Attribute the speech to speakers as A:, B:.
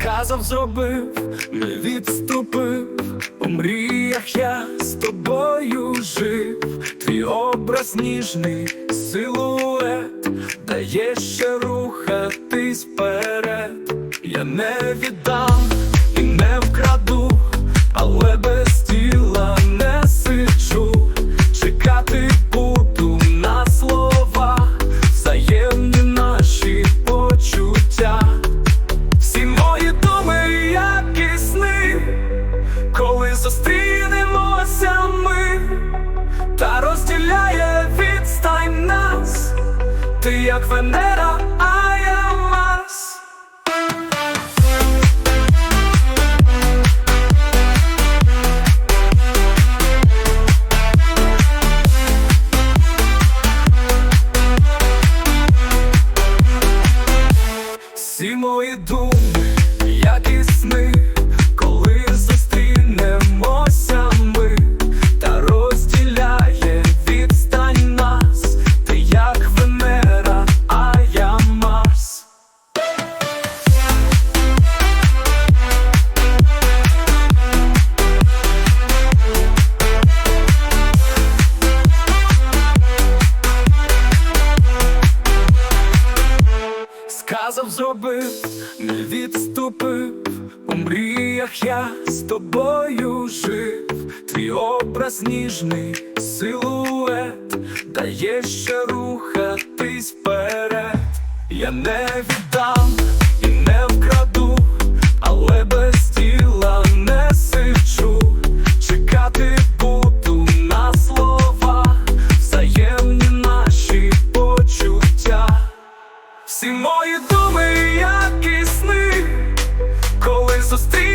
A: сказав, зробив, не відступив. У мріях я з тобою жив. Твій образ ніжний силует дає ще рухатись вперед. Я не віддам і не вкраду, ти як Венера, а я Марс. Всі мої думи, як і сни, зробив, не відступив. У мріях я з тобою жив. Твій образ ніжний силует дає ще рухатись вперед. Я не віддам Всі мої думи, як і сни, коли зустріч.